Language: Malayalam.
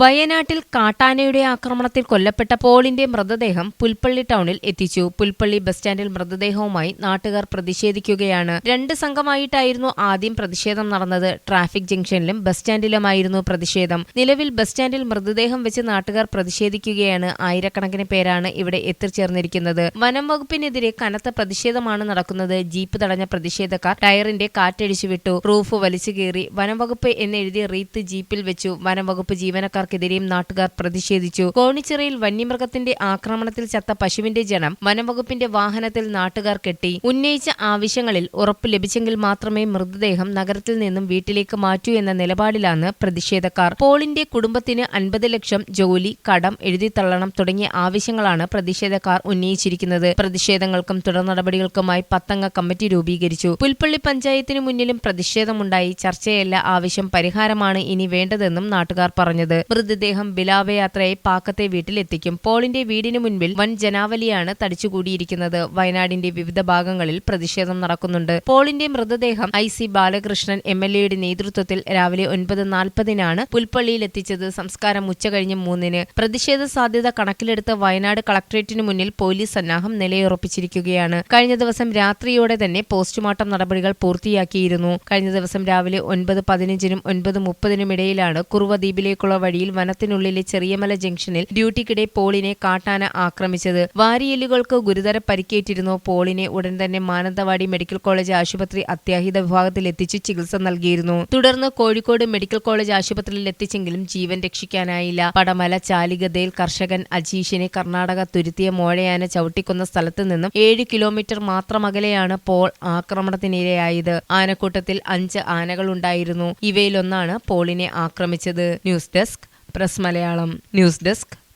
വയനാട്ടിൽ കാട്ടാനയുടെ ആക്രമണത്തിൽ കൊല്ലപ്പെട്ട പോളിന്റെ മൃതദേഹം പുൽപ്പള്ളി ടൗണിൽ എത്തിച്ചു. പുൽപ്പള്ളി ബസ് സ്റ്റാൻഡിൽ മൃതദേഹവുമായി നാട്ടുകാർ പ്രതിഷേധിക്കുകയാണ്. രണ്ട് സംഘമായിട്ടായിരുന്നു ആദ്യം പ്രതിഷേധം നടന്നത്. ട്രാഫിക് ജംഗ്ഷനിലും ബസ് സ്റ്റാൻഡിലുമായിരുന്നു പ്രതിഷേധം. നിലവിൽ ബസ് സ്റ്റാൻഡിൽ മൃതദേഹം വെച്ച് നാട്ടുകാർ പ്രതിഷേധിക്കുകയാണ്. ആയിരക്കണക്കിന് പേരാണ് ഇവിടെ എത്തിച്ചേർന്നിരിക്കുന്നത്. വനം വകുപ്പിനെതിരെ കനത്ത പ്രതിഷേധമാണ് നടക്കുന്നത്. ജീപ്പ് തടഞ്ഞ പ്രതിഷേധക്കാർ ടയറിന്റെ കാറ്റടിച്ചു വിട്ടു റൂഫ് വലിച്ചു കീറി വനംവകുപ്പ് എന്നെഴുതിയ റീത്ത് ജീപ്പിൽ വെച്ചു. വനംവകുപ്പ് ജീവനക്കാർക്കെതിരെയും നാട്ടുകാർ പ്രതിഷേധിച്ചു. കോണിച്ചിറയിൽ വന്യമൃഗത്തിന്റെ ആക്രമണത്തിൽ ചത്ത പശുവിന്റെ ജനം വനംവകുപ്പിന്റെ വാഹനത്തിൽ നാട്ടുകാർ കെട്ടി. ഉന്നയിച്ച ആവശ്യങ്ങളിൽ ഉറപ്പ് ലഭിച്ചെങ്കിൽ മാത്രമേ മൃതദേഹം നഗരത്തിൽ നിന്നും വീട്ടിലേക്ക് മാറ്റൂ എന്ന നിലപാടിലാണ് പ്രതിഷേധക്കാർ. പോളിന്റെ കുടുംബത്തിന് അൻപത് ലക്ഷം ജോലി കടം എഴുതിത്തള്ളണം തുടങ്ങിയ ആവശ്യങ്ങളാണ് പ്രതിഷേധക്കാർ ഉന്നയിച്ചിരിക്കുന്നത്. പ്രതിഷേധങ്ങൾക്കും തുടർ നടപടികൾക്കുമായി പത്തംഗ കമ്മിറ്റി രൂപീകരിച്ചു. പുൽപ്പള്ളി പഞ്ചായത്തിന് മുന്നിലും പ്രതിഷേധമുണ്ടായി. ചർച്ചയല്ല ആവശ്യം പരിഹാരമാണ് ഇനി വേണ്ടതെന്നും നാട്ടുകാർ പറഞ്ഞത്. മൃതദേഹം ബിലാവയാത്രയായി പാക്കത്തെ വീട്ടിലെത്തിക്കും. പോളിന്റെ വീടിന് മുൻപിൽ വൻ ജനാവലിയാണ് തടിച്ചുകൂടിയിരിക്കുന്നത്. വയനാടിന്റെ വിവിധ ഭാഗങ്ങളിൽ പ്രതിഷേധം നടക്കുന്നുണ്ട്. പോളിന്റെ മൃതദേഹം I C Balakrishnan M L എയുടെ നേതൃത്വത്തിൽ രാവിലെ ഒൻപത് നാൽപ്പതിനാണ് പുൽപ്പള്ളിയിൽ എത്തിച്ചത് സംസ്കാരം ഉച്ചകഴിഞ്ഞ് മൂന്നിന് പ്രതിഷേധ സാധ്യത കണക്കിലെടുത്ത് വയനാട് കളക്ടറേറ്റിന് മുന്നിൽ പോലീസ് സന്നാഹം നിലയുറപ്പിച്ചിരിക്കുകയാണ്. കഴിഞ്ഞ ദിവസം രാത്രിയോടെ തന്നെ പോസ്റ്റ്മോർട്ടം നടപടികൾ പൂർത്തിയാക്കിയിരുന്നു. കഴിഞ്ഞ ദിവസം രാവിലെ ഒൻപത് പതിനഞ്ചിനും ഒൻപത് മുപ്പതിനും ഇടയിലാണ് കുറുവ ദ്വീപിലേക്കുള്ള വഴിയിൽ വനത്തിനുള്ളിലെ ചെറിയമല ജംഗ്ഷനിൽ ഡ്യൂട്ടിക്കിടെ പോളിനെ കാട്ടാന ആക്രമിച്ചത്. വാരിയെല്ലുകൾക്ക് ഗുരുതര പരിക്കേറ്റിരുന്നു. പോളിനെ ഉടൻ തന്നെ മാനന്തവാടി മെഡിക്കൽ കോളേജ് ആശുപത്രി അത്യാഹിത വിഭാഗത്തിൽ എത്തിച്ച് ചികിത്സ നൽകിയിരുന്നു. തുടർന്ന് കോഴിക്കോട് മെഡിക്കൽ കോളേജ് ആശുപത്രിയിൽ എത്തിച്ചെങ്കിലും ജീവൻ രക്ഷിക്കാനായില്ല. പടമല ചാലികതയിൽ കർഷകൻ അജീഷിനെ കർണാടക തുരുത്തിയ മോഴയാന ചവിട്ടിക്കുന്ന സ്ഥലത്ത് നിന്നും ഏഴ് കിലോമീറ്റർ മാത്രം അകലെയാണ് പോൾ ആക്രമണത്തിനിരയായത്. ആനക്കൂട്ടത്തിൽ അഞ്ച് ആനകളുണ്ടായിരുന്നു. ഇവയിലൊന്നാണ് പോളിനെ ആക്രമിച്ചത്. News desk press Malayalam news desk